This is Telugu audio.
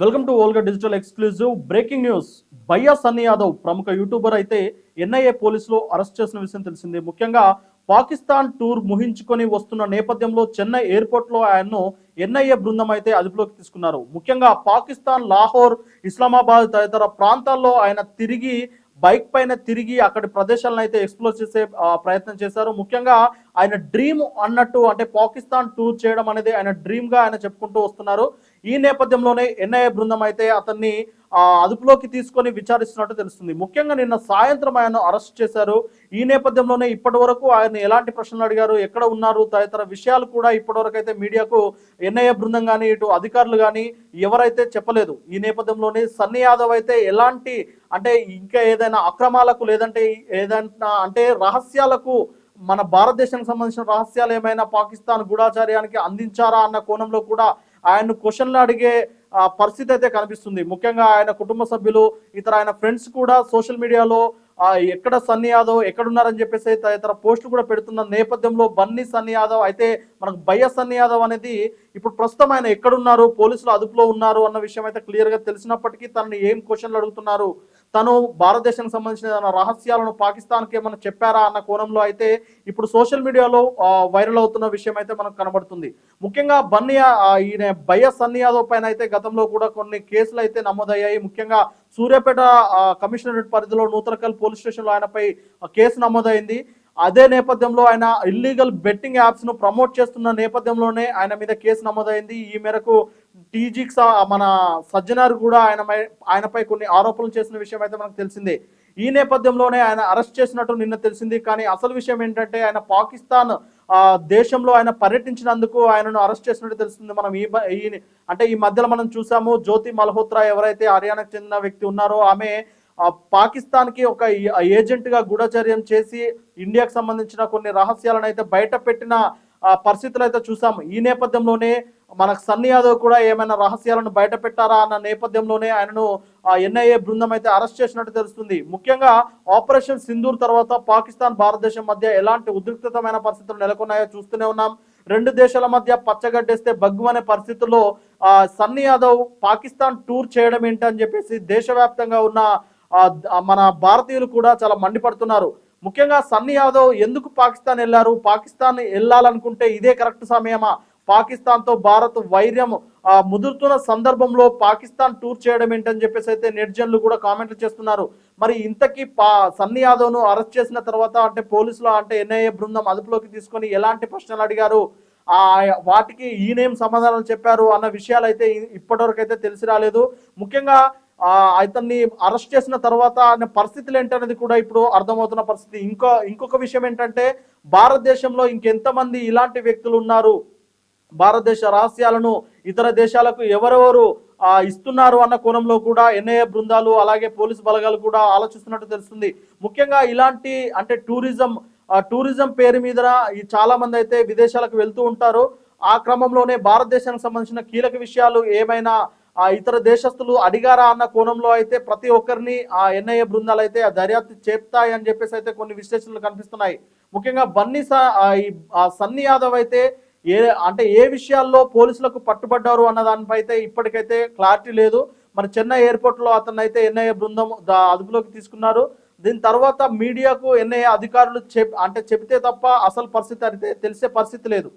Welcome to Olga digital exclusive breaking news. భయ్యా సన్నీ యాదవ్ ప్రముఖ యూట్యూబర్ అయితే ఎన్ఐఏ పోలీసులు అరెస్ట్ చేసిన విషయం తెలిసింది. ముఖ్యంగా పాకిస్తాన్ టూర్ ముహించుకొని వస్తున్న నేపథ్యంలో చెన్నై ఎయిర్పోర్ట్లో ఆయన్ను ఎన్ఐఏ బృందం అయితే అదుపులోకి తీసుకున్నారు. ముఖ్యంగా పాకిస్తాన్ లాహోర్ ఇస్లామాబాద్ తదితర ప్రాంతాల్లో ఆయన తిరిగి బైక్ పైన తిరిగి అక్కడి ప్రదేశాలను అయితే ఎక్స్ప్లోర్ చేసే ప్రయత్నం చేశారు. ముఖ్యంగా ఆయన డ్రీమ్ అన్నట్టు అంటే పాకిస్తాన్ టూర్ చేయడం అనేది ఆయన డ్రీమ్గా ఆయన చెప్పుకుంటూ వస్తున్నారు. ఈ నేపథ్యంలోనే ఎన్ఐఏ బృందం అయితే అతన్ని అదుపులోకి తీసుకొని విచారిస్తున్నట్టు తెలుస్తుంది. ముఖ్యంగా నిన్న సాయంత్రం ఆయన అరెస్ట్ చేశారు. ఈ నేపథ్యంలోనే ఇప్పటి వరకు ఆయన ఎలాంటి ప్రశ్నలు అడిగారు ఎక్కడ ఉన్నారు తదితర విషయాలు కూడా ఇప్పటివరకు అయితే మీడియాకు ఎన్ఐఏ బృందం కానీ ఇటు అధికారులు కానీ ఎవరైతే చెప్పలేదు. ఈ నేపథ్యంలోనే సన్నీ యాదవ్ అయితే ఎలాంటి అంటే ఇంకా ఏదైనా అక్రమాలకు లేదంటే ఏదైనా అంటే రహస్యాలకు మన భారతదేశానికి సంబంధించిన రహస్యాలు ఏమైనా పాకిస్తాన్ గూఢాచార్యానికి అందించారా అన్న కోణంలో కూడా ఆయన్ను క్వశ్చన్లు అడిగే పరిస్థితి అయితే కనిపిస్తుంది. ముఖ్యంగా ఆయన కుటుంబ సభ్యులు ఇతర ఆయన ఫ్రెండ్స్ కూడా సోషల్ మీడియాలో ఎక్కడ సన్నీ యాదవ్ ఎక్కడున్నారని చెప్పేసి తదితర పోస్టులు కూడా పెడుతున్న నేపథ్యంలో బన్నీ సన్నీ యాదవ్ అయితే మనకు భయ్య సన్నీ యాదవ్ అనేది ఇప్పుడు ప్రస్తుతం ఆయన ఎక్కడున్నారు పోలీసులు అదుపులో ఉన్నారు అన్న విషయం అయితే క్లియర్గా తెలిసినప్పటికీ తనని ఏం క్వశ్చన్లు అడుగుతున్నారు? తను భారతదేశానికి సంబంధించిన తన రహస్యాలను పాకిస్తాన్కి ఏమైనా చెప్పారా అన్న కోణంలో అయితే ఇప్పుడు సోషల్ మీడియాలో వైరల్ అవుతున్న విషయం అయితే మనకు కనబడుతుంది. ముఖ్యంగా బన్నీ ఈయన భయ్య సన్నీ యాదవ్ పైన అయితే గతంలో కూడా కొన్ని కేసులు అయితే నమోదయ్యాయి. ముఖ్యంగా సూర్యాపేట కమిషనరేట్ పరిధిలో నూతనకల్ పోలీస్ స్టేషన్లో ఆయనపై కేసు నమోదైంది. అదే నేపథ్యంలో ఆయన ఇల్లీగల్ బెట్టింగ్ యాప్స్ను ప్రమోట్ చేస్తున్న నేపథ్యంలోనే ఆయన మీద కేసు నమోదైంది. ఈ మేరకు టీజీకి మన సజ్జనార్ కూడా ఆయన ఆయనపై కొన్ని ఆరోపణలు చేసిన విషయం అయితే మనకు తెలిసిందే. ఈ నేపథ్యంలోనే ఆయన అరెస్ట్ చేసినట్టు నిన్న తెలిసింది. కానీ అసలు విషయం ఏంటంటే ఆయన పాకిస్తాన్ దేశంలో ఆయన పర్యటించినందుకు ఆయనను అరెస్ట్ చేసినట్టు తెలుస్తుంది. మనం ఈ ఈ అంటే ఈ మధ్యలో మనం చూసాము జ్యోతి మల్హోత్రా ఎవరైతే హర్యానాకు చెందిన వ్యక్తి ఉన్నారో ఆమె పాకిస్తాన్కి ఒక ఏజెంట్గా గూఢచర్యం చేసి ఇండియాకు సంబంధించిన కొన్ని రహస్యాలను అయితే బయట పెట్టిన పరిస్థితులు అయితే చూసాము ఈ నేపథ్యంలోనే మనకు సన్నీ యాదవ్ కూడా ఏమైనా రహస్యాలను బయట పెట్టారా అన్న నేపథ్యంలోనే ఆయనను ఎన్ఐఏ బృందం అయితే అరెస్ట్ చేసినట్టు తెలుస్తుంది. ముఖ్యంగా ఆపరేషన్ సింధూర్ తర్వాత పాకిస్తాన్ భారతదేశం మధ్య ఎలాంటి ఉద్రిక్తమైన పరిస్థితులు నెలకొన్నాయో చూస్తూనే ఉన్నాం. రెండు దేశాల మధ్య పచ్చగడ్డేస్తే బగ్గు అనే పరిస్థితుల్లో ఆ, సన్నీ యాదవ్ పాకిస్తాన్ టూర్ చేయడం ఏంటని చెప్పేసి దేశవ్యాప్తంగా ఉన్న మన భారతీయులు కూడా చాలా మండిపడుతున్నారు. ముఖ్యంగా సన్నీ యాదవ్ ఎందుకు పాకిస్తాన్ వెళ్ళారు? పాకిస్తాన్ వెళ్ళాలనుకుంటే ఇదే కరెక్ట్ సమయమా? పాకిస్తాన్తో భారత్ వైర్యం ముదురుతున్న సందర్భంలో పాకిస్తాన్ టూర్ చేయడం ఏంటని చెప్పేసి అయితే నెటిజన్లు కూడా కామెంట్లు చేస్తున్నారు. మరి ఇంతకీ పా సన్నీ యాదవ్ను అరెస్ట్ చేసిన తర్వాత అంటే పోలీసులు అంటే ఎన్ఐఏ బృందం అదుపులోకి తీసుకొని ఎలాంటి ప్రశ్నలు అడిగారు? ఆ వాటికి ఈయనేం సమాధానాలు చెప్పారు? అన్న విషయాలు అయితే ఇప్పటివరకు అయితే తెలిసి రాలేదు. ముఖ్యంగా అతన్ని అరెస్ట్ చేసిన తర్వాత ఆయన పరిస్థితులు ఏంటనేది కూడా ఇప్పుడు అర్థమవుతున్న పరిస్థితి. ఇంకో ఇంకొక విషయం ఏంటంటే భారతదేశంలో ఇంకెంతమంది ఇలాంటి వ్యక్తులు ఉన్నారు? భారతదేశ రహస్యాలను ఇతర దేశాలకు ఎవరెవరు ఇస్తున్నారు అన్న కోణంలో కూడా ఎన్ఐఏ బృందాలు అలాగే పోలీసు బలగాలు కూడా ఆలోచిస్తున్నట్టు తెలుస్తుంది. ముఖ్యంగా ఇలాంటి అంటే టూరిజం టూరిజం పేరు మీద చాలా మంది అయితే విదేశాలకు వెళ్తూ ఉంటారు. ఆ క్రమంలోనే భారతదేశానికి సంబంధించిన కీలక విషయాలు ఏమైనా ఆ ఇతర దేశస్తులు అడిగారా అన్న కోణంలో అయితే ప్రతి ఒక్కరిని ఆ ఎన్ఐఏ బృందాలు అయితే ఆ దర్యాప్తు చేపుతాయి అని చెప్పేసి అయితే కొన్ని విశ్లేషణలు కనిపిస్తున్నాయి. ముఖ్యంగా బన్నీ ఆ ఈ సన్నీ యాదవ్ అయితే ఏ అంటే ఏ విషయాల్లో పోలీసులకు పట్టుబడ్డారు అన్న దానిపై అయితే ఇప్పటికైతే క్లారిటీ లేదు. మరి చెన్నై ఎయిర్పోర్ట్లో అతను అయితే ఎన్ఐఏ బృందం అదుపులోకి తీసుకున్నారు. దీని తర్వాత మీడియాకు ఎన్ఐఏ అధికారులు చెప్ అంటే చెబితే తప్ప అసలు పరిస్థితి అయితే తెలిసే పరిస్థితి లేదు.